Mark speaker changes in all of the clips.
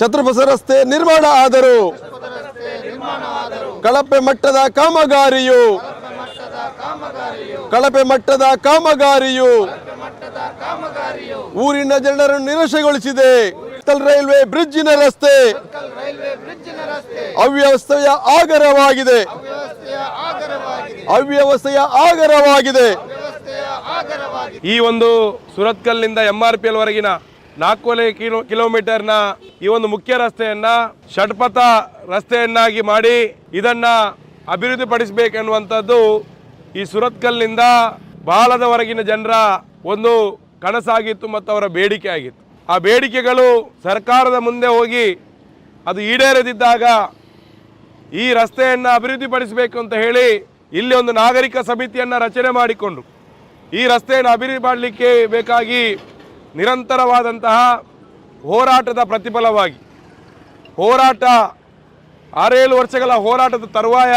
Speaker 1: ಛತ್ರಬಸ ರಸ್ತೆ ನಿರ್ಮಾಣ ಆದರೂ. ಕಳಪೆ ಮಟ್ಟದ ಕಾಮಗಾರಿಯು. ಕಳಪೆ ಮಟ್ಟದ ಕಾಮಗಾರಿಯು. ಊರಿನ ಜನರನ್ನು ನಿರಾಶೆಗೊಳಿಸಿದೆ. ರೈಲ್ವೆ ಬ್ರಿಡ್ಜಿನ ರಸ್ತೆ. ಅವ್ಯವಸ್ಥೆಯ ಆಗರವಾಗಿದೆ. ಅವ್ಯವಸ್ಥೆಯ ಆಗರವಾಗಿದೆ.
Speaker 2: ಈ ಒಂದು ಸುರತ್ಕಲ್ನಿಂದ ಎಂ ಆರ್ ಪಿ ಎಲ್ ವರೆಗಿನ ನಾಲ್ಕೂವರೆ ಕಿಲೋ ಕಿಲೋಮೀಟರ್ನ ಈ ಒಂದು ಮುಖ್ಯ ರಸ್ತೆಯನ್ನ ಷಟ್ಪಥ ರಸ್ತೆಯನ್ನಾಗಿ ಮಾಡಿ ಇದನ್ನ ಅಭಿವೃದ್ಧಿಪಡಿಸಬೇಕೆನ್ನುವಂಥದ್ದು ಈ ಸುರತ್ಕಲ್ನಿಂದ ಬಾಲದವರೆಗಿನ ಜನರ ಒಂದು ಕನಸಾಗಿತ್ತು ಮತ್ತು ಅವರ ಬೇಡಿಕೆ ಆಗಿತ್ತು. ಆ ಬೇಡಿಕೆಗಳು ಸರ್ಕಾರದ ಮುಂದೆ ಹೋಗಿ ಅದು ಈಡೇರದಿದ್ದಾಗ ಈ ರಸ್ತೆಯನ್ನು ಅಭಿವೃದ್ಧಿಪಡಿಸಬೇಕು ಅಂತ ಹೇಳಿ ಇಲ್ಲಿ ಒಂದು ನಾಗರಿಕ ಸಮಿತಿಯನ್ನು ರಚನೆ ಮಾಡಿಕೊಂಡು ಈ ರಸ್ತೆಯನ್ನು ಅಭಿವೃದ್ಧಿ ಮಾಡಲಿಕ್ಕೆ ಬೇಕಾಗಿ ನಿರಂತರವಾದಂತಹ ಹೋರಾಟದ ಪ್ರತಿಫಲವಾಗಿ, ಹೋರಾಟ ಆರೇಳು ವರ್ಷಗಳ ಹೋರಾಟದ ತರುವಾಯ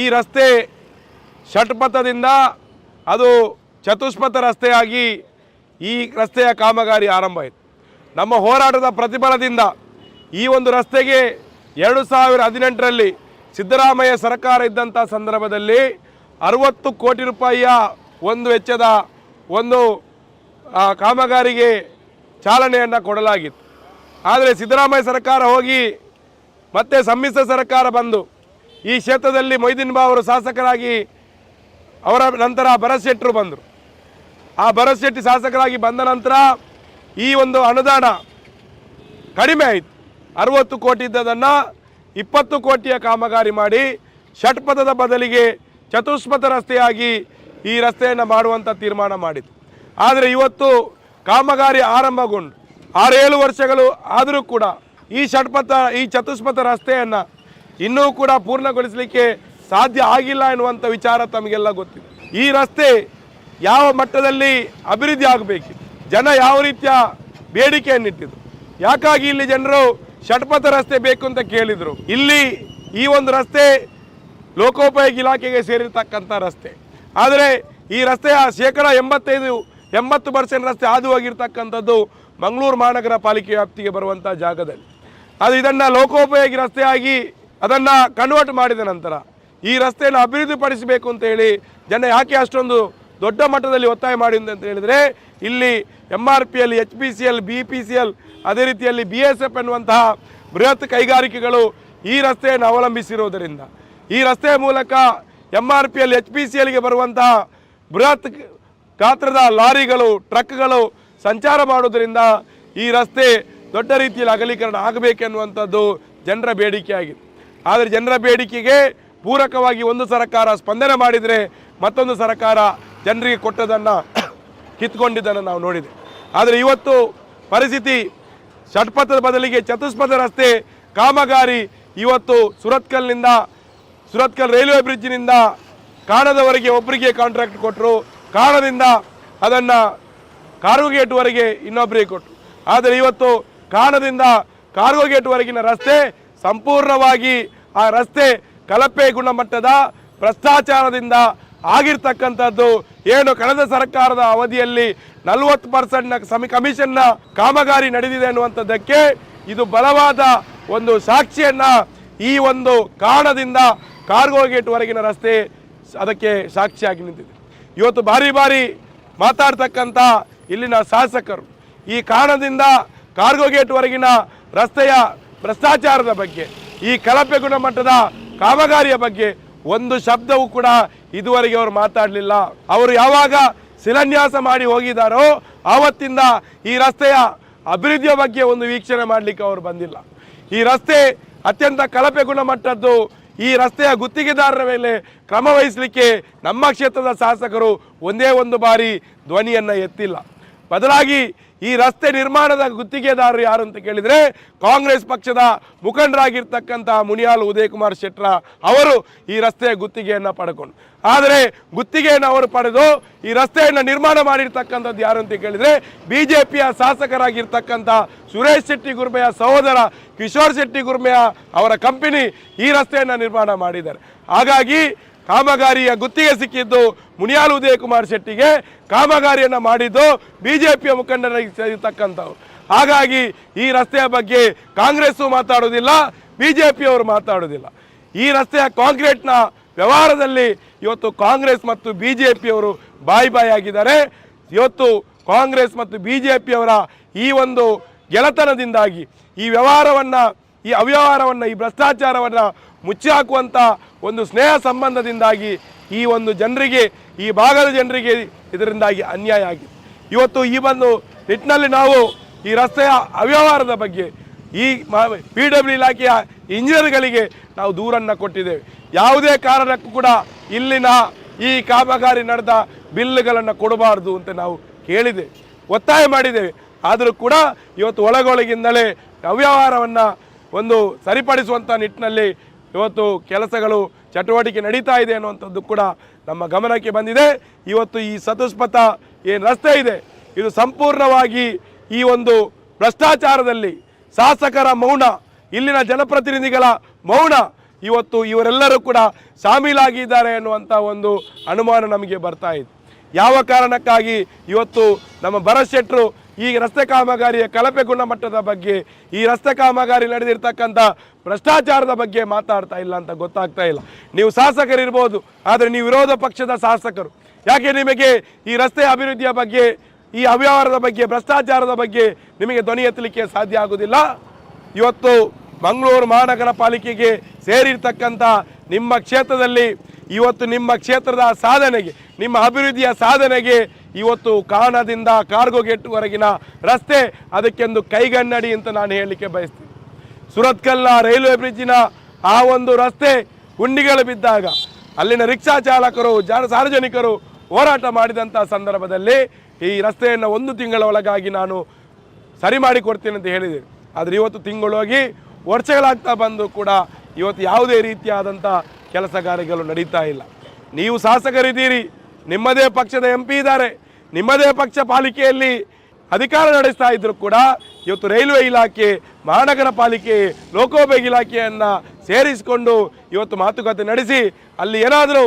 Speaker 2: ಈ ರಸ್ತೆ ಷಟ್ಪಥದಿಂದ ಅದು ಚತುಷ್ಪಥ ರಸ್ತೆಯಾಗಿ ಈ ರಸ್ತೆಯ ಕಾಮಗಾರಿ ಆರಂಭ ಆಯಿತು. ನಮ್ಮ ಹೋರಾಟದ ಪ್ರತಿಫಲದಿಂದ ಈ ಒಂದು ರಸ್ತೆಗೆ ಎರಡು ಸಾವಿರ ಹದಿನೆಂಟರಲ್ಲಿ ಸಿದ್ದರಾಮಯ್ಯ ಸರ್ಕಾರ ಇದ್ದಂಥ ಸಂದರ್ಭದಲ್ಲಿ ಅರವತ್ತು ಕೋಟಿ ರೂಪಾಯಿಯ ಒಂದು ವೆಚ್ಚದ ಒಂದು ಆ, ಕಾಮಗಾರಿಗೆ ಚಾಲನೆಯನ್ನು ಕೊಡಲಾಗಿತ್ತು. ಆದರೆ ಸಿದ್ದರಾಮಯ್ಯ ಸರ್ಕಾರ ಹೋಗಿ ಮತ್ತೆ ಸಮ್ಮಿಶ್ರ ಸರ್ಕಾರ ಬಂದು ಈ ಕ್ಷೇತ್ರದಲ್ಲಿ ಮೊಯ್ದಿನ್ ಬಾ ಅವರು ಶಾಸಕರಾಗಿ ಅವರ ನಂತರ ಭರತ್ ಶೆಟ್ಟರು ಬಂದರು. ಆ ಭರತ್ ಶೆಟ್ಟಿ ಶಾಸಕರಾಗಿ ಬಂದ ನಂತರ ಈ ಒಂದು ಅನುದಾನ ಕಡಿಮೆ ಆಯಿತು. ಅರವತ್ತು ಕೋಟಿ ಇದ್ದದನ್ನು ಇಪ್ಪತ್ತು ಕೋಟಿಯ ಕಾಮಗಾರಿ ಮಾಡಿ ಷಟ್ಪಥದ ಬದಲಿಗೆ ಚತುಷ್ಪಥ ರಸ್ತೆಯಾಗಿ ಈ ರಸ್ತೆಯನ್ನು ಮಾಡುವಂಥ ತೀರ್ಮಾನ ಮಾಡಿತು ಆದರೆ ಇವತ್ತು ಕಾಮಗಾರಿ ಆರಂಭಗೊಂಡು ಆರೇಳು ವರ್ಷಗಳು ಆದರೂ ಕೂಡ ಈ ಷಟ್ಪಥ ಈ ಚತುಷ್ಪಥ ರಸ್ತೆಯನ್ನು ಇನ್ನೂ ಕೂಡ ಪೂರ್ಣಗೊಳಿಸಲಿಕ್ಕೆ ಸಾಧ್ಯ ಆಗಿಲ್ಲ ಎನ್ನುವಂಥ ವಿಚಾರ ತಮಗೆಲ್ಲ ಗೊತ್ತಿದೆ. ಈ ರಸ್ತೆ ಯಾವ ಮಟ್ಟದಲ್ಲಿ ಅಭಿವೃದ್ಧಿ ಆಗಬೇಕಿತ್ತು ಜನ ಯಾವ ರೀತಿಯ ಬೇಡಿಕೆಯನ್ನಿಟ್ಟಿದ್ರು ಯಾಕಾಗಿ ಇಲ್ಲಿ ಜನರು ಷಟ್ಪಥ ರಸ್ತೆ ಬೇಕು ಅಂತ ಕೇಳಿದರು? ಇಲ್ಲಿ ಈ ಒಂದು ರಸ್ತೆ ಲೋಕೋಪಯೋಗಿ ಇಲಾಖೆಗೆ ಸೇರಿರ್ತಕ್ಕಂಥ ರಸ್ತೆ. ಆದರೆ ಈ ರಸ್ತೆಯ ಶೇಕಡ ಎಂಬತ್ತೈದು ಎಂಬತ್ತು ಪರ್ಸೆಂಟ್ ರಸ್ತೆ ಹಾದು ಹೋಗಿರ್ತಕ್ಕಂಥದ್ದು ಮಂಗಳೂರು ಮಹಾನಗರ ಪಾಲಿಕೆ ವ್ಯಾಪ್ತಿಗೆ ಬರುವಂಥ ಜಾಗದಲ್ಲಿ. ಅದು ಇದನ್ನು ಲೋಕೋಪಯೋಗಿ ರಸ್ತೆಯಾಗಿ ಅದನ್ನು ಕನ್ವರ್ಟ್ ಮಾಡಿದ ನಂತರ ಈ ರಸ್ತೆಯನ್ನು ಅಭಿವೃದ್ಧಿಪಡಿಸಬೇಕು ಅಂತ ಹೇಳಿ ಜನ ಯಾಕೆ ಅಷ್ಟೊಂದು ದೊಡ್ಡ ಮಟ್ಟದಲ್ಲಿ ಒತ್ತಾಯ ಮಾಡಿದೆ ಅಂತ ಹೇಳಿದರೆ, ಇಲ್ಲಿ M R P L H P C L B P C L ಅದೇ ರೀತಿಯಲ್ಲಿ ಬಿ ಎಸ್ ಎಫ್ ಎನ್ನುವಂತಹ ಬೃಹತ್ ಕೈಗಾರಿಕೆಗಳು ಈ ರಸ್ತೆಯನ್ನು ಅವಲಂಬಿಸಿರುವುದರಿಂದ ಈ ರಸ್ತೆಯ ಮೂಲಕ M R P L H P C ಎಲ್ಗೆ ಬರುವಂತಹ ಬೃಹತ್ ಗಾತ್ರದ ಲಾರಿಗಳು, ಟ್ರಕ್ಗಳು ಸಂಚಾರ ಮಾಡುವುದರಿಂದ ಈ ರಸ್ತೆ ದೊಡ್ಡ ರೀತಿಯಲ್ಲಿ ಅಗಲೀಕರಣ ಆಗಬೇಕೆನ್ನುವಂಥದ್ದು ಜನರ ಬೇಡಿಕೆಯಾಗಿದೆ. ಆದರೆ ಜನರ ಬೇಡಿಕೆಗೆ ಪೂರಕವಾಗಿ ಒಂದು ಸರ್ಕಾರ ಸ್ಪಂದನೆ ಮಾಡಿದರೆ ಮತ್ತೊಂದು ಸರ್ಕಾರ ಜನರಿಗೆ ಕೊಟ್ಟದನ್ನು ಕಿತ್ಕೊಂಡಿದ್ದನ್ನು ನಾವು ನೋಡಿದೆ. ಆದರೆ ಇವತ್ತು ಪರಿಸ್ಥಿತಿ ಷಟ್ಪಥದ ಬದಲಿಗೆ ಚತುಷ್ಪಥ ರಸ್ತೆ ಕಾಮಗಾರಿ ಇವತ್ತು ಸುರತ್ಕಲ್ನಿಂದ, ಸುರತ್ಕಲ್ ರೈಲ್ವೆ ಬ್ರಿಡ್ಜ್ನಿಂದ ಕಾಣದವರೆಗೆ ಒಬ್ಬರಿಗೆ ಕಾಂಟ್ರಾಕ್ಟ್ ಕೊಟ್ಟರು. ಕಾಣದಿಂದ ಅದನ್ನು ಕಾರ್ಗೋ ಗೇಟ್ವರೆಗೆ ಇನ್ನೊಬ್ಬರಿಗೆ ಕೊಟ್ಟರು ಆದರೆ ಇವತ್ತು ಕಾರಣದಿಂದ ಕಾರ್ಗೋ ಗೇಟ್ವರೆಗಿನ ರಸ್ತೆ ಸಂಪೂರ್ಣವಾಗಿ ಆ ರಸ್ತೆ ಕಳಪೆ ಗುಣಮಟ್ಟದ ಭ್ರಷ್ಟಾಚಾರದಿಂದ ಆಗಿರ್ತಕ್ಕಂಥದ್ದು ಏನು ಕಳೆದ ಸರ್ಕಾರದ ಅವಧಿಯಲ್ಲಿ ನಲವತ್ತು ಪರ್ಸೆಂಟ್ನ ಸಮಿ ಕಮಿಷನ್ನ ಕಾಮಗಾರಿ ನಡೆದಿದೆ ಅನ್ನುವಂಥದ್ದಕ್ಕೆ ಇದು ಬಲವಾದ ಒಂದು ಸಾಕ್ಷಿಯನ್ನ ಈ ಒಂದು ಕಾರಣದಿಂದ ಕಾರ್ಗೋ ಗೇಟ್ವರೆಗಿನ ರಸ್ತೆ ಅದಕ್ಕೆ ಸಾಕ್ಷಿಯಾಗಿ ನಿಂತಿದೆ. ಇವತ್ತು ಬಾರಿ ಬಾರಿ ಮಾತಾಡ್ತಕ್ಕಂಥ ಇಲ್ಲಿನ ಶಾಸಕರು. ಈ ಕಾರಣದಿಂದ ಕಾರ್ಗೋ ಗೇಟ್ವರೆಗಿನ ರಸ್ತೆಯ ಭ್ರಷ್ಟಾಚಾರದ ಬಗ್ಗೆ, ಈ ಕಳಪೆ ಗುಣಮಟ್ಟದ ಕಾಮಗಾರಿಯ ಬಗ್ಗೆ ಒಂದು ಶಬ್ದವೂ ಕೂಡ ಇದುವರೆಗೆ ಅವರು ಮಾತಾಡಲಿಲ್ಲ. ಅವರು ಯಾವಾಗ ಶಿಲಾನ್ಯಾಸ ಮಾಡಿ ಹೋಗಿದ್ದಾರೋ ಆವತ್ತಿಂದ ಈ ರಸ್ತೆಯ ಅಭಿವೃದ್ಧಿಯ ಬಗ್ಗೆ ಒಂದು ವೀಕ್ಷಣೆ ಮಾಡಲಿಕ್ಕೆ ಅವರು ಬಂದಿಲ್ಲ. ಈ ರಸ್ತೆ ಅತ್ಯಂತ ಕಳಪೆ ಗುಣಮಟ್ಟದ್ದು ಈ ರಸ್ತೆಯ ಗುತ್ತಿಗೆದಾರರ ಮೇಲೆ ಕ್ರಮ ವಹಿಸಲಿಕ್ಕೆ ನಮ್ಮ ಕ್ಷೇತ್ರದ ಶಾಸಕರು ಒಂದೇ ಒಂದು ಬಾರಿ ಧ್ವನಿಯನ್ನು ಎತ್ತಿಲ್ಲ. ಬದಲಾಗಿ ಈ ರಸ್ತೆ ನಿರ್ಮಾಣದ ಗುತ್ತಿಗೆದಾರರು ಯಾರು ಅಂತ ಕೇಳಿದರೆ ಕಾಂಗ್ರೆಸ್ ಪಕ್ಷದ ಮುಖಂಡರಾಗಿರ್ತಕ್ಕಂಥ ಮುನಿಯಾಲ್ ಉದಯಕುಮಾರ್ ಶೆಟ್ರ ಅವರು ಈ ರಸ್ತೆಯ ಗುತ್ತಿಗೆಯನ್ನು ಪಡ್ಕೊಂಡು ಆದರೆ ಗುತ್ತಿಗೆಯನ್ನು ಅವರು ಪಡೆದು ಈ ರಸ್ತೆಯನ್ನು ನಿರ್ಮಾಣ ಮಾಡಿರ್ತಕ್ಕಂಥದ್ದು ಯಾರು ಅಂತ ಕೇಳಿದರೆ ಬಿ ಜೆ ಪಿಯ ಶಾಸಕರಾಗಿರ್ತಕ್ಕಂಥ ಸುರೇಶ್ ಶೆಟ್ಟಿ ಗುರ್ಮೆಯ ಸಹೋದರ ಕಿಶೋರ್ ಶೆಟ್ಟಿ ಗುರ್ಮೆಯ ಅವರ ಕಂಪನಿ ಈ ರಸ್ತೆಯನ್ನು ನಿರ್ಮಾಣ ಮಾಡಿದ್ದಾರೆ. ಹಾಗಾಗಿ ಕಾಮಗಾರಿಯ ಗುತ್ತಿಗೆ ಸಿಕ್ಕಿದ್ದು ಮುನಿಯಾಲ್ ಉದಯಕುಮಾರ್ ಶೆಟ್ಟಿಗೆ. ಕಾಮಗಾರಿಯನ್ನು ಮಾಡಿದ್ದು ಬಿ ಜೆ ಪಿಯ ಮುಖಂಡರಾಗಿರ್ತಕ್ಕಂಥವ್ರು ಹಾಗಾಗಿ ಈ ರಸ್ತೆಯ ಬಗ್ಗೆ ಕಾಂಗ್ರೆಸ್ಸು ಮಾತಾಡೋದಿಲ್ಲ ಬಿ ಜೆ ಪಿಯವರು ಮಾತಾಡೋದಿಲ್ಲ. ಈ ರಸ್ತೆಯ ಕಾಂಕ್ರೀಟ್ನ ವ್ಯವಹಾರದಲ್ಲಿ ಇವತ್ತು ಕಾಂಗ್ರೆಸ್ ಮತ್ತು ಬಿ ಜೆ ಪಿಯವರು ಬಾಯಿ ಬಾಯಿ ಆಗಿದ್ದಾರೆ. ಇವತ್ತು ಕಾಂಗ್ರೆಸ್ ಮತ್ತು ಬಿ ಜೆ ಪಿಯವರ ಈ ಒಂದು ಗೆಳೆತನದಿಂದಾಗಿ ಈ ವ್ಯವಹಾರವನ್ನು ಈ ಅವ್ಯವಹಾರವನ್ನು, ಈ ಭ್ರಷ್ಟಾಚಾರವನ್ನು ಮುಚ್ಚಿ ಹಾಕುವಂಥ ಒಂದು ಸ್ನೇಹ ಸಂಬಂಧದಿಂದಾಗಿ ಈ ಒಂದು ಜನರಿಗೆ, ಈ ಭಾಗದ ಜನರಿಗೆ ಇದರಿಂದಾಗಿ ಅನ್ಯಾಯ ಆಗಿದೆ. ಇವತ್ತು ಈ ಒಂದು ನಿಟ್ಟಿನಲ್ಲಿ ನಾವು ಈ ರಸ್ತೆಯ ಅವ್ಯವಹಾರದ ಬಗ್ಗೆ, ಈ ಪಿ ಡಬ್ಲ್ಯೂ ಇಲಾಖೆಯ ಇಂಜಿನಿಯರ್ಗಳಿಗೆ ನಾವು ದೂರನ್ನು ಕೊಟ್ಟಿದ್ದೇವೆ. ಯಾವುದೇ ಕಾರಣಕ್ಕೂ ಕೂಡ ಇಲ್ಲಿನ ಈ ಕಾಮಗಾರಿ ನಡೆದ ಬಿಲ್ಲುಗಳನ್ನು ಕೊಡಬಾರ್ದು ಅಂತ ನಾವು ಕೇಳಿದೆ ಒತ್ತಾಯ ಮಾಡಿದ್ದೇವೆ. ಆದರೂ ಕೂಡ ಇವತ್ತು ಒಳಗೊಳಗಿಂದಲೇ ಅವ್ಯವಹಾರವನ್ನು ಒಂದು ಸರಿಪಡಿಸುವಂಥ ನಿಟ್ಟಿನಲ್ಲಿ ಇವತ್ತು ಕೆಲಸಗಳು, ಚಟುವಟಿಕೆ ನಡೀತಾ ಇದೆ ಅನ್ನುವಂಥದ್ದು ಕೂಡ ನಮ್ಮ ಗಮನಕ್ಕೆ ಬಂದಿದೆ. ಇವತ್ತು ಈ ಸತುಷ್ಪಥ ಏನು ರಸ್ತೆ ಇದೆ? ಇದು ಸಂಪೂರ್ಣವಾಗಿ ಈ ಒಂದು ಭ್ರಷ್ಟಾಚಾರದಲ್ಲಿ ಶಾಸಕರ ಮೌನ, ಇಲ್ಲಿನ ಜನಪ್ರತಿನಿಧಿಗಳ ಮೌನ, ಇವತ್ತು ಇವರೆಲ್ಲರೂ ಕೂಡ ಶಾಮೀಲಾಗಿದ್ದಾರೆ ಎನ್ನುವಂಥ ಒಂದು ಅನುಮಾನ ನಮಗೆ ಬರ್ತಾ ಇದೆ. ಯಾವ ಕಾರಣಕ್ಕಾಗಿ ಇವತ್ತು ನಮ್ಮ ಭರತ್ ಶೆಟ್ರು ಈ ರಸ್ತೆ ಕಾಮಗಾರಿಯ ಕಳಪೆ ಗುಣಮಟ್ಟದ ಬಗ್ಗೆ, ಈ ರಸ್ತೆ ಕಾಮಗಾರಿ ನಡೆದಿರ್ತಕ್ಕಂಥ ಭ್ರಷ್ಟಾಚಾರದ ಬಗ್ಗೆ ಮಾತಾಡ್ತಾ ಇಲ್ಲ ಅಂತ ಗೊತ್ತಾಗ್ತಾ ಇಲ್ಲ. ನೀವು ಶಾಸಕರಿರ್ಬೋದು, ಆದರೆ ನೀವು ವಿರೋಧ ಪಕ್ಷದ ಶಾಸಕರು. ಯಾಕೆ ನಿಮಗೆ ಈ ರಸ್ತೆ ಅಭಿವೃದ್ಧಿಯ ಬಗ್ಗೆ, ಈ ಅವ್ಯವಹಾರದ ಬಗ್ಗೆ, ಭ್ರಷ್ಟಾಚಾರದ ಬಗ್ಗೆ ನಿಮಗೆ ಧ್ವನಿ ಎತ್ತಲಿಕ್ಕೆ ಸಾಧ್ಯ ಆಗುವುದಿಲ್ಲ ಇವತ್ತು ಮಂಗಳೂರು ಮಹಾನಗರ ಪಾಲಿಕೆಗೆ ಸೇರಿರ್ತಕ್ಕಂಥ ನಿಮ್ಮ ಕ್ಷೇತ್ರದಲ್ಲಿ, ಇವತ್ತು ನಿಮ್ಮ ಕ್ಷೇತ್ರದ ಸಾಧನೆಗೆ, ನಿಮ್ಮ ಅಭಿವೃದ್ಧಿಯ ಸಾಧನೆಗೆ ಇವತ್ತು ಕಾಣದಿಂದ ಕಾರ್ಗೋ ಗೇಟ್ವರೆಗಿನ ರಸ್ತೆ ಅದಕ್ಕೆಂದು ಕೈಗನ್ನಡಿ ಅಂತ ನಾನು ಹೇಳಲಿಕ್ಕೆ ಬಯಸ್ತೀನಿ. ಸುರತ್ಕಲ್ನ ರೈಲ್ವೆ ಬ್ರಿಡ್ಜಿನ ಆ ಒಂದು ರಸ್ತೆ ಗುಂಡಿಗಳು ಬಿದ್ದಾಗ ಅಲ್ಲಿನ ರಿಕ್ಷಾ ಚಾಲಕರು, ಜನ ಸಾರ್ವಜನಿಕರು ಹೋರಾಟ ಮಾಡಿದಂಥ ಸಂದರ್ಭದಲ್ಲಿ ಈ ರಸ್ತೆಯನ್ನು ಒಂದು ತಿಂಗಳ ಒಳಗಾಗಿ ನಾನು ಸರಿ ಮಾಡಿ ಕೊಡ್ತೀನಿ ಅಂತ ಹೇಳಿದೆ ಆದರೆ ಇವತ್ತು ತಿಂಗಳೋಗಿ ವರ್ಷಗಳಾಗ್ತಾ ಬಂದು ಕೂಡ ಇವತ್ತು ಯಾವುದೇ ರೀತಿಯಾದಂಥ ಕೆಲಸ ಕಾರ್ಯಗಳು ನಡೀತಾ ಇಲ್ಲ. ನೀವು ಶಾಸಕರಿದ್ದೀರಿ ನಿಮ್ಮದೇ ಪಕ್ಷದ ಎಂ ಇದ್ದಾರೆ. ನಿಮ್ಮದೇ ಪಕ್ಷ ಪಾಲಿಕೆಯಲ್ಲಿ ಅಧಿಕಾರ ನಡೆಸ್ತಾ ಇದ್ರು ಕೂಡ ಇವತ್ತು ರೈಲ್ವೆ ಇಲಾಖೆ, ಮಹಾನಗರ ಪಾಲಿಕೆ, ಲೋಕೋಪಯೋಗಿ ಇಲಾಖೆಯನ್ನು ಸೇರಿಸಿಕೊಂಡು ಇವತ್ತು ಮಾತುಕತೆ ನಡೆಸಿ, ಅಲ್ಲಿ ಏನಾದರೂ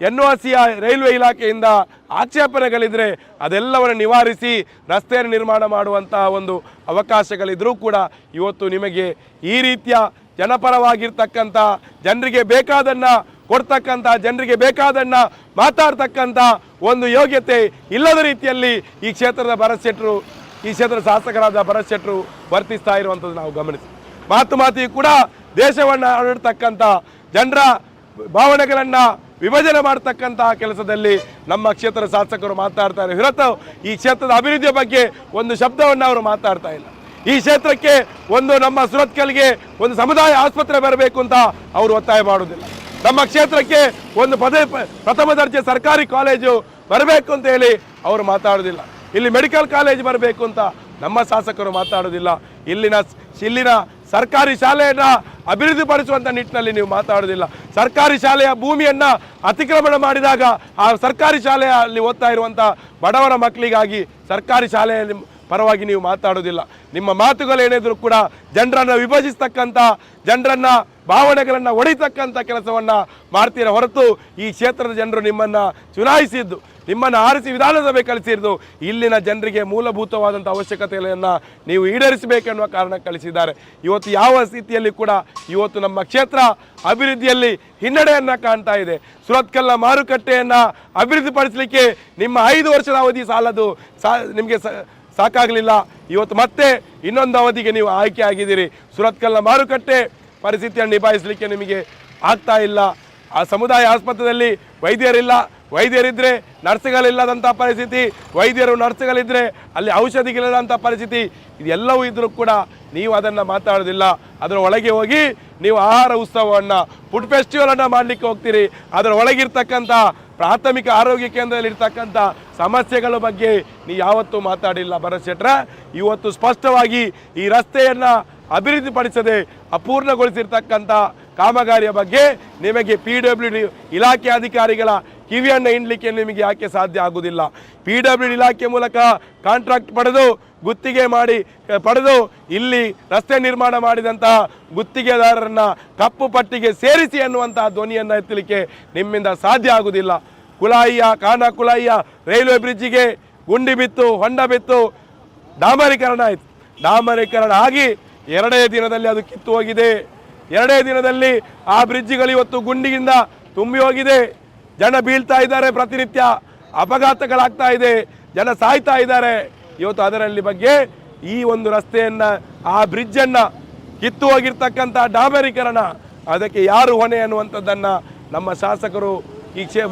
Speaker 2: ಎನ್ ಸಿಯ ರೈಲ್ವೆ ಇಲಾಖೆಯಿಂದ ಆಕ್ಷೇಪಣೆಗಳಿದ್ರೆ ಅದೆಲ್ಲವನ್ನು ನಿವಾರಿಸಿ ರಸ್ತೆಯನ್ನು ನಿರ್ಮಾಣ ಮಾಡುವಂತಹ ಒಂದು ಅವಕಾಶಗಳಿದ್ರೂ ಕೂಡ ಇವತ್ತು ನಿಮಗೆ ಈ ರೀತಿಯ ಜನಪರವಾಗಿರ್ತಕ್ಕಂಥ ಜನರಿಗೆ ಬೇಕಾದನ್ನ ಕೊಡ್ತಕ್ಕಂಥ ಜನರಿಗೆ ಬೇಕಾದನ್ನ ಮಾತಾಡ್ತಕ್ಕಂಥ ಒಂದು ಯೋಗ್ಯತೆ ಇಲ್ಲದ ರೀತಿಯಲ್ಲಿ ಈ ಕ್ಷೇತ್ರದ ಭರತ್ ಶೆಟ್ರು ಈ ಕ್ಷೇತ್ರದ ಶಾಸಕರಾದ ಭರತ್ ಶೆಟ್ಟರು ವರ್ತಿಸ್ತಾ ಇರುವಂಥದ್ದು ನಾವು ಗಮನಿಸಿ. ಮಾತು ಮಾತಿಗೆ ಕೂಡ ದೇಶವನ್ನು ಆಡತಕ್ಕಂಥ ಜನರ ಭಾವನೆಗಳನ್ನು ವಿಭಜನೆ ಮಾಡ್ತಕ್ಕಂಥ ಕೆಲಸದಲ್ಲಿ ನಮ್ಮ ಕ್ಷೇತ್ರದ ಶಾಸಕರು ಮಾತಾಡ್ತಾರೆ ಹೊರತು ಈ ಕ್ಷೇತ್ರದ ಅಭಿವೃದ್ಧಿಯ ಬಗ್ಗೆ ಒಂದು ಶಬ್ದವನ್ನು ಅವರು ಮಾತಾಡ್ತಾ ಇಲ್ಲ. ಈ ಕ್ಷೇತ್ರಕ್ಕೆ ಒಂದು ನಮ್ಮ ಸುರತ್ಕಲ್ಗೆ ಒಂದು ಸಮುದಾಯ ಆಸ್ಪತ್ರೆ ಬರಬೇಕು ಅಂತ ಅವರು ಒತ್ತಾಯ ಮಾಡುವುದಿಲ್ಲ. ನಮ್ಮ ಕ್ಷೇತ್ರಕ್ಕೆ ಒಂದು ಪದವಿ ಪ್ರಥಮ ದರ್ಜೆ ಸರ್ಕಾರಿ ಕಾಲೇಜು ಬರಬೇಕು ಅಂತ ಹೇಳಿ ಅವರು ಮಾತಾಡೋದಿಲ್ಲ. ಇಲ್ಲಿ ಮೆಡಿಕಲ್ ಕಾಲೇಜ್ ಬರಬೇಕು ಅಂತ ನಮ್ಮ ಶಾಸಕರು ಮಾತಾಡೋದಿಲ್ಲ. ಇಲ್ಲಿನ ಇಲ್ಲಿನ ಸರ್ಕಾರಿ ಶಾಲೆಯನ್ನು ಅಭಿವೃದ್ಧಿಪಡಿಸುವಂಥ ನಿಟ್ಟಿನಲ್ಲಿ ನೀವು ಮಾತಾಡೋದಿಲ್ಲ. ಸರ್ಕಾರಿ ಶಾಲೆಯ ಭೂಮಿಯನ್ನು ಅತಿಕ್ರಮಣ ಮಾಡಿದಾಗ ಆ ಸರ್ಕಾರಿ ಶಾಲೆಯಲ್ಲಿ ಓದ್ತಾ ಇರುವಂಥ ಬಡವರ ಮಕ್ಕಳಿಗಾಗಿ ಸರ್ಕಾರಿ ಶಾಲೆಯಲ್ಲಿ ಪರವಾಗಿ ನೀವು ಮಾತಾಡೋದಿಲ್ಲ ನಿಮ್ಮ ಮಾತುಗಳೇನಿದ್ರು ಕೂಡ ಜನರನ್ನು ವಿಭಜಿಸ್ತಕ್ಕಂಥ, ಜನರನ್ನು ಭಾವನೆಗಳನ್ನ ಒಡಿತಕ್ಕಂಥ ಕೆಲಸವನ್ನ ಮಾಡ್ತೀರ ಹೊರತು ಈ ಕ್ಷೇತ್ರದ ಜನರು ನಿಮ್ಮನ್ನ ಚುನಾಯಿಸಿದ್ದು, ನಿಮ್ಮನ್ನು ಆರಿಸಿ ವಿಧಾನಸಭೆ ಕಳಿಸಿದ್ದು ಇಲ್ಲಿನ ಜನರಿಗೆ ಮೂಲಭೂತವಾದಂಥ ಅವಶ್ಯಕತೆಗಳನ್ನು ನೀವು ಈಡೇರಿಸಬೇಕೆನ್ನುವ ಕಾರಣ ಕಳಿಸಿದ್ದಾರೆ. ಇವತ್ತು ಯಾವ ಸ್ಥಿತಿಯಲ್ಲಿ ಕೂಡ ಇವತ್ತು ನಮ್ಮ ಕ್ಷೇತ್ರ ಅಭಿವೃದ್ಧಿಯಲ್ಲಿ ಹಿನ್ನಡೆಯನ್ನು ಕಾಣ್ತಾ ಇದೆ. ಸುರತ್ಕಲ್ನ ಮಾರುಕಟ್ಟೆಯನ್ನು ಅಭಿವೃದ್ಧಿಪಡಿಸಲಿಕ್ಕೆ ನಿಮ್ಮ ಐದು ವರ್ಷದ ಅವಧಿ ಸಾಲದು ಸಾ ನಿಮಗೆ ಸಾಕಾಗಲಿಲ್ಲ. ಇವತ್ತು ಮತ್ತೆ ಇನ್ನೊಂದು ಅವಧಿಗೆ ನೀವು ಆಯ್ಕೆ ಆಗಿದ್ದೀರಿ. ಸುರತ್ಕಲ್ನ ಮಾರುಕಟ್ಟೆ ಪರಿಸ್ಥಿತಿಯನ್ನು ನಿಭಾಯಿಸಲಿಕ್ಕೆ ನಿಮಗೆ ಆಗ್ತಾ ಇಲ್ಲ. ಆ ಸಮುದಾಯ ಆಸ್ಪತ್ರೆಯಲ್ಲಿ ವೈದ್ಯರಿಲ್ಲ. ವೈದ್ಯರಿದ್ದರೆ ನರ್ಸ್ಗಳಿಲ್ಲದಂಥ ಪರಿಸ್ಥಿತಿ. ವೈದ್ಯರು ನರ್ಸ್ಗಳಿದ್ದರೆ ಅಲ್ಲಿ ಔಷಧಿಗಳಿಲ್ಲದಂಥ ಪರಿಸ್ಥಿತಿ. ಇದೆಲ್ಲವೂ ಇದ್ದರೂ ಕೂಡ ನೀವು ಅದನ್ನು ಮಾತಾಡೋದಿಲ್ಲ. ಅದರ ಒಳಗೆ ಹೋಗಿ ನೀವು ಆಹಾರ ಉತ್ಸವವನ್ನು, ಫುಡ್ ಫೆಸ್ಟಿವಲನ್ನು ಮಾಡಲಿಕ್ಕೆ ಹೋಗ್ತೀರಿ. ಅದರ ಒಳಗಿರ್ತಕ್ಕಂಥ ಪ್ರಾಥಮಿಕ ಆರೋಗ್ಯ ಕೇಂದ್ರದಲ್ಲಿ ಇರ್ತಕ್ಕಂಥ ಸಮಸ್ಯೆಗಳ ಬಗ್ಗೆ ನೀ ಯಾವತ್ತೂ ಮಾತಾಡಿಲ್ಲ ಭರತ್ ಶೆಟ್ರ ಇವತ್ತು ಸ್ಪಷ್ಟವಾಗಿ ಈ ರಸ್ತೆಯನ್ನು ಅಭಿವೃದ್ಧಿಪಡಿಸದೆ ಅಪೂರ್ಣಗೊಳಿಸಿರ್ತಕ್ಕಂಥ ಕಾಮಗಾರಿಯ ಬಗ್ಗೆ ನಿಮಗೆ ಪಿ ಡಬ್ಲ್ಯೂ ಡಿ ಇಲಾಖೆ ಅಧಿಕಾರಿಗಳ ಕಿವಿಯನ್ನು ಹಿಂಡಲಿಕ್ಕೆ ನಿಮಗೆ ಯಾಕೆ ಸಾಧ್ಯ ಆಗುವುದಿಲ್ಲ ಪಿ ಡಬ್ಲ್ಯೂ ಇಲಾಖೆ ಮೂಲಕ ಕಾಂಟ್ರಾಕ್ಟ್ ಪಡೆದು ಗುತ್ತಿಗೆ ಮಾಡಿ ಪಡೆದು ಇಲ್ಲಿ ರಸ್ತೆ ನಿರ್ಮಾಣ ಮಾಡಿದಂತಹ ಗುತ್ತಿಗೆದಾರರನ್ನ ಕಪ್ಪು ಪಟ್ಟಿಗೆ ಸೇರಿಸಿ ಅನ್ನುವಂತಹ ಧ್ವನಿಯನ್ನು ಎತ್ತಲಿಕ್ಕೆ ನಿಮ್ಮಿಂದ ಸಾಧ್ಯ ಆಗುವುದಿಲ್ಲ. ಕುಲಾಯಿಯ ಕಾನ ಕುಲಾಯಿಯ ರೈಲ್ವೆ ಬ್ರಿಡ್ಜಿಗೆ ಗುಂಡಿ ಬಿತ್ತು, ಹೊಂಡ ಬಿತ್ತು ಡಾಮರೀಕರಣ ಆಯಿತು. ಡಾಮರೀಕರಣ ಆಗಿ ಎರಡೇ ದಿನದಲ್ಲಿ ಅದು ಕಿತ್ತು ಹೋಗಿದೆ. ಎರಡೇ ದಿನದಲ್ಲಿ ಆ ಬ್ರಿಡ್ಜ್ಗಳು ಇವತ್ತು ಗುಂಡಿಯಿಂದ ತುಂಬಿ ಹೋಗಿದೆ. ಜನ ಬೀಳ್ತಾ ಇದ್ದಾರೆ ಪ್ರತಿನಿತ್ಯ. ಅಪಘಾತಗಳಾಗ್ತಾ ಇದೆ. ಜನ ಸಾಯ್ತಾ ಇದ್ದಾರೆ. ಇವತ್ತು ಅದರಲ್ಲಿ ಬಗ್ಗೆ ಈ ಒಂದು ರಸ್ತೆಯನ್ನ, ಆ ಬ್ರಿಡ್ಜ್ ಅನ್ನ ಕಿತ್ತು ಹೋಗಿರ್ತಕ್ಕಂಥ ಡಾಬರೀಕರಣ, ಅದಕ್ಕೆ ಯಾರು ಹೊಣೆ ಅನ್ನುವಂಥದ್ದನ್ನ ನಮ್ಮ ಶಾಸಕರು ಈ ಕ್ಷೇ,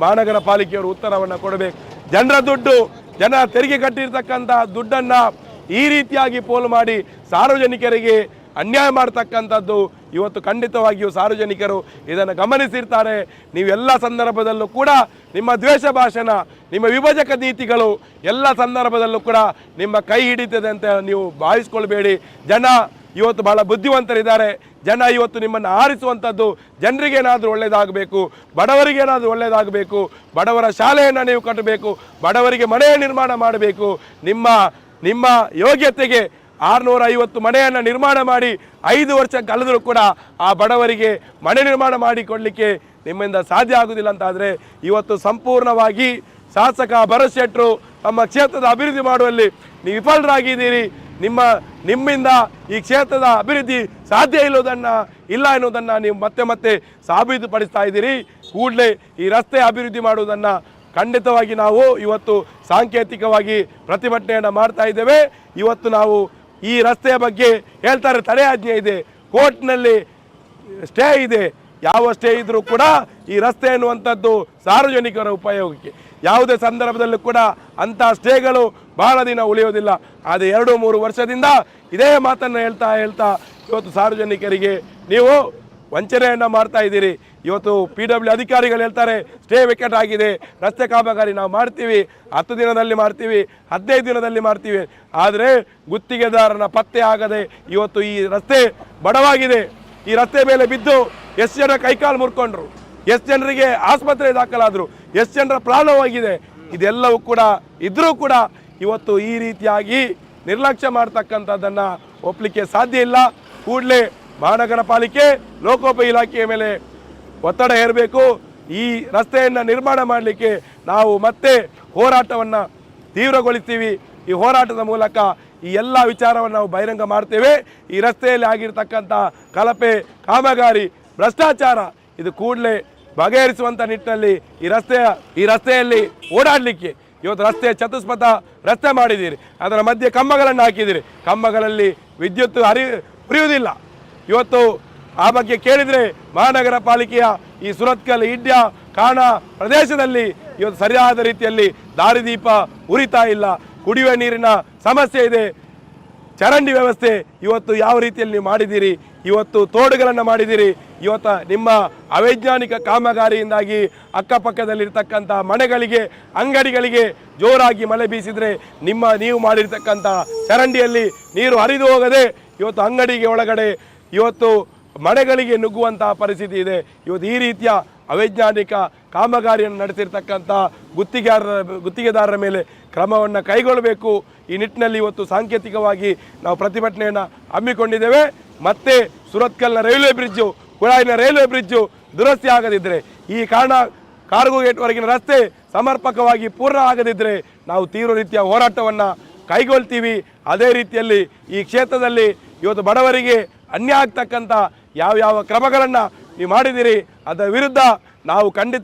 Speaker 2: ಮಹಾನಗರ ಪಾಲಿಕೆಯವರು ಉತ್ತರವನ್ನು ಕೊಡಬೇಕು. ಜನರ ದುಡ್ಡು, ಜನ ತೆರಿಗೆ ಕಟ್ಟಿರ್ತಕ್ಕಂಥ ದುಡ್ಡನ್ನ ಈ ರೀತಿಯಾಗಿ ಪೋಲು ಮಾಡಿ ಸಾರ್ವಜನಿಕರಿಗೆ ಅನ್ಯಾಯ ಮಾಡ್ತಕ್ಕಂಥದ್ದು ಇವತ್ತು ಖಂಡಿತವಾಗಿಯೂ ಸಾರ್ವಜನಿಕರು ಇದನ್ನು ಗಮನಿಸಿರ್ತಾರೆ. ನೀವೆಲ್ಲ ಸಂದರ್ಭದಲ್ಲೂ ಕೂಡ ನಿಮ್ಮ ದ್ವೇಷ ಭಾಷಣ, ನಿಮ್ಮ ವಿಭಜಕ ನೀತಿಗಳು ಎಲ್ಲ ಸಂದರ್ಭದಲ್ಲೂ ಕೂಡ ನಿಮ್ಮ ಕೈ ಹಿಡಿತದೆ ಅಂತ ನೀವು ಭಾವಿಸ್ಕೊಳ್ಬೇಡಿ. ಜನ ಇವತ್ತು ಬಹಳ ಬುದ್ಧಿವಂತರಿದ್ದಾರೆ. ಜನ ಇವತ್ತು ನಿಮ್ಮನ್ನು ಆರಿಸುವಂಥದ್ದು ಜನರಿಗೇನಾದರೂ ಒಳ್ಳೆಯದಾಗಬೇಕು ಬಡವರಿಗೇನಾದರೂ ಒಳ್ಳೆಯದಾಗಬೇಕು ಬಡವರ ಶಾಲೆಯನ್ನು ನೀವು ಕಟ್ಟಬೇಕು, ಬಡವರಿಗೆ ಮನೆಯ ನಿರ್ಮಾಣ ಮಾಡಬೇಕು. ನಿಮ್ಮ ನಿಮ್ಮ ಯೋಗ್ಯತೆಗೆ ಆರುನೂರ ಐವತ್ತು ಮನೆಯನ್ನು ನಿರ್ಮಾಣ ಮಾಡಿ ಐದು ವರ್ಷ ಕಳೆದರೂ ಕೂಡ ಆ ಬಡವರಿಗೆ ಮನೆ ನಿರ್ಮಾಣ ಮಾಡಿಕೊಡಲಿಕ್ಕೆ ನಿಮ್ಮಿಂದ ಸಾಧ್ಯ ಆಗುವುದಿಲ್ಲ ಅಂತಾದರೆ ಇವತ್ತು ಸಂಪೂರ್ಣವಾಗಿ ಶಾಸಕ ಭರತ್ ಶೆಟ್ಟರು ತಮ್ಮ ಕ್ಷೇತ್ರದ ಅಭಿವೃದ್ಧಿ ಮಾಡುವಲ್ಲಿ ನೀವು ವಿಫಲರಾಗಿದ್ದೀರಿ. ನಿಮ್ಮ, ನಿಮ್ಮಿಂದ ಈ ಕ್ಷೇತ್ರದ ಅಭಿವೃದ್ಧಿ ಸಾಧ್ಯ ಇಲ್ಲೋದನ್ನ, ಇಲ್ಲ ಎನ್ನುವುದನ್ನು ನೀವು ಮತ್ತೆ ಮತ್ತೆ ಸಾಬೀತುಪಡಿಸ್ತಾ ಇದ್ದೀರಿ. ಕೂಡಲೇ ಈ ರಸ್ತೆ ಅಭಿವೃದ್ಧಿ ಮಾಡುವುದನ್ನು ಖಂಡಿತವಾಗಿ ನಾವು ಇವತ್ತು ಸಾಂಕೇತಿಕವಾಗಿ ಪ್ರತಿಭಟನೆಯನ್ನು ಮಾಡ್ತಾ ಇದ್ದೇವೆ. ಇವತ್ತು ನಾವು ಈ ರಸ್ತೆಯ ಬಗ್ಗೆ ಹೇಳ್ತಾರೆ ತಡೆಯಾಜ್ಞೆ ಇದೆ, ಕೋರ್ಟ್ನಲ್ಲಿ ಸ್ಟೇ ಇದೆ, ಯಾವ ಸ್ಟೇ ಇದ್ರೂ ಕೂಡ ಈ ರಸ್ತೆ ಎನ್ನುವಂಥದ್ದು ಸಾರ್ವಜನಿಕರ ಉಪಯೋಗಕ್ಕೆ. ಯಾವುದೇ ಸಂದರ್ಭದಲ್ಲೂ ಕೂಡ ಅಂಥ ಸ್ಟೇಗಳು ಬಹಳ ದಿನ ಉಳಿಯೋದಿಲ್ಲ. ಆದರೆ ಎರಡು ಮೂರು ವರ್ಷದಿಂದ ಇದೇ ಮಾತನ್ನು ಹೇಳ್ತಾ ಹೇಳ್ತಾ ಇವತ್ತು ಸಾರ್ವಜನಿಕರಿಗೆ ನೀವು ವಂಚನೆಯನ್ನು ಮಾಡ್ತಾ ಇದ್ದೀರಿ. ಇವತ್ತು ಪಿ ಡಬ್ಲ್ಯೂ ಅಧಿಕಾರಿಗಳು ಹೇಳ್ತಾರೆ, ಸ್ಟೇ ವಿಕೆಟ್ ಆಗಿದೆ, ರಸ್ತೆ ಕಾಮಗಾರಿ ನಾವು ಮಾಡ್ತೀವಿ, ಹತ್ತು ದಿನದಲ್ಲಿ ಮಾಡ್ತೀವಿ, ಹದಿನೈದು ದಿನದಲ್ಲಿ ಮಾಡ್ತೀವಿ. ಆದರೆ ಗುತ್ತಿಗೆದಾರನ ಪತ್ತೆ ಆಗದೆ ಇವತ್ತು ಈ ರಸ್ತೆ ಬಡವಾಗಿದೆ. ಈ ರಸ್ತೆ ಮೇಲೆ ಬಿದ್ದು ಎಷ್ಟು ಜನ ಕೈಕಾಲು ಮುರ್ಕೊಂಡ್ರು. ಎಷ್ಟು ಜನರಿಗೆ ಆಸ್ಪತ್ರೆ ದಾಖಲಾದರು. ಎಷ್ಟು ಜನರ ಪ್ರಾಣವಾಗಿದೆ ಇದೆಲ್ಲವೂ ಕೂಡ, ಇದ್ರೂ ಕೂಡ ಇವತ್ತು ಈ ರೀತಿಯಾಗಿ ನಿರ್ಲಕ್ಷ್ಯ ಮಾಡ್ತಕ್ಕಂಥದ್ದನ್ನು ಒಪ್ಪಲಿಕ್ಕೆ ಸಾಧ್ಯ ಇಲ್ಲ. ಕೂಡಲೇ ಮಹಾನಗರ ಪಾಲಿಕೆ, ಲೋಕೋಪಯೋಗಿ ಇಲಾಖೆಯ ಮೇಲೆ ಒತ್ತಡ ಹೇರಬೇಕು. ಈ ರಸ್ತೆಯನ್ನು ನಿರ್ಮಾಣ ಮಾಡಲಿಕ್ಕೆ ನಾವು ಮತ್ತೆ ಹೋರಾಟವನ್ನು ತೀವ್ರಗೊಳಿಸ್ತೀವಿ. ಈ ಹೋರಾಟದ ಮೂಲಕ ಈ ಎಲ್ಲ ವಿಚಾರವನ್ನು ನಾವು ಬಹಿರಂಗ ಮಾಡ್ತೇವೆ. ಈ ರಸ್ತೆಯಲ್ಲಿ ಆಗಿರ್ತಕ್ಕಂಥ ಕಲಪೆ ಕಾಮಗಾರಿ, ಭ್ರಷ್ಟಾಚಾರ, ಇದು ಕೂಡಲೇ ಬಗೆಹರಿಸುವಂಥ ನಿಟ್ಟಿನಲ್ಲಿ ಈ ರಸ್ತೆಯ, ಈ ರಸ್ತೆಯಲ್ಲಿ ಓಡಾಡಲಿಕ್ಕೆ ಇವತ್ತು ರಸ್ತೆ ಚತುಷ್ಪಥ ರಸ್ತೆ ಮಾಡಿದ್ದೀರಿ. ಅದರ ಮಧ್ಯೆ ಕಂಬಗಳನ್ನು ಹಾಕಿದ್ದೀರಿ. ಕಂಬಗಳಲ್ಲಿ ವಿದ್ಯುತ್ ಹರಿ, ಉರಿಯುವುದಿಲ್ಲ. ಇವತ್ತು ಆ ಬಗ್ಗೆ ಕೇಳಿದರೆ ಮಹಾನಗರ ಪಾಲಿಕೆಯ ಈ ಸುರತ್ಕಲ್ ಇಡ್ಯ ಕಾಣ ಪ್ರದೇಶದಲ್ಲಿ ಇವತ್ತು ಸರಿಯಾದ ರೀತಿಯಲ್ಲಿ ದಾರಿದೀಪ ಉರಿತಾ ಇಲ್ಲ. ಕುಡಿಯುವ ನೀರಿನ ಸಮಸ್ಯೆ ಇದೆ. ಚರಂಡಿ ವ್ಯವಸ್ಥೆ ಇವತ್ತು ಯಾವ ರೀತಿಯಲ್ಲಿ ನೀವು ಮಾಡಿದ್ದೀರಿ? ಇವತ್ತು ತೋಡುಗಳನ್ನು ಮಾಡಿದ್ದೀರಿ? ಇವತ್ತು ನಿಮ್ಮ ಅವೈಜ್ಞಾನಿಕ ಕಾಮಗಾರಿಯಿಂದಾಗಿ ಅಕ್ಕಪಕ್ಕದಲ್ಲಿರ್ತಕ್ಕಂಥ ಮನೆಗಳಿಗೆ, ಅಂಗಡಿಗಳಿಗೆ ಜೋರಾಗಿ ಮಳೆ ಬೀಸಿದರೆ ನಿಮ್ಮ ನೀವು ಮಾಡಿರ್ತಕ್ಕಂಥ ಚರಂಡಿಯಲ್ಲಿ ನೀರು ಹರಿದು ಹೋಗದೆ ಇವತ್ತು ಅಂಗಡಿಗೆ ಒಳಗಡೆ ಇವತ್ತು ಮನೆಗಳಿಗೆ ನುಗ್ಗುವಂತಹ ಪರಿಸ್ಥಿತಿ ಇದೆ. ಇವತ್ತು ಈ ರೀತಿಯ ಅವೈಜ್ಞಾನಿಕ ಕಾಮಗಾರಿಯನ್ನು ನಡೆಸಿರ್ತಕ್ಕಂಥ ಗುತ್ತಿಗೆದಾರರ ಗುತ್ತಿಗೆದಾರರ ಮೇಲೆ ಕ್ರಮವನ್ನು ಕೈಗೊಳ್ಳಬೇಕು. ಈ ನಿಟ್ಟಿನಲ್ಲಿ ಇವತ್ತು ಸಾಂಕೇತಿಕವಾಗಿ ನಾವು ಪ್ರತಿಭಟನೆಯನ್ನು ಹಮ್ಮಿಕೊಂಡಿದ್ದೇವೆ. ಮತ್ತೆ ಸುರತ್ಕಲ್ನ ರೈಲ್ವೆ ಬ್ರಿಡ್ಜು, ಕುಳಾಯಿನ ರೈಲ್ವೆ ಬ್ರಿಡ್ಜು ದುರಸ್ತಿ ಆಗದಿದ್ದರೆ ಈ ಕಾರಣ ಕಾರ್ಗೋ ಗೇಟ್ವರೆಗಿನ ರಸ್ತೆ ಸಮರ್ಪಕವಾಗಿ ಪೂರ್ಣ ಆಗದಿದ್ದರೆ ನಾವು ತೀವ್ರ ರೀತಿಯ ಹೋರಾಟವನ್ನು ಕೈಗೊಳ್ತೀವಿ. ಅದೇ ರೀತಿಯಲ್ಲಿ ಈ ಕ್ಷೇತ್ರದಲ್ಲಿ ಇವತ್ತು ಬಡವರಿಗೆ ಅನ್ಯಾಯ ಆಗ್ತಕ್ಕಂಥ ಯಾವ ಕ್ರಮಗಳನ್ನು ನೀವು ಮಾಡಿದ್ದೀರಿ ಅದರ ವಿರುದ್ಧ ನಾವು ಖಂಡಿತ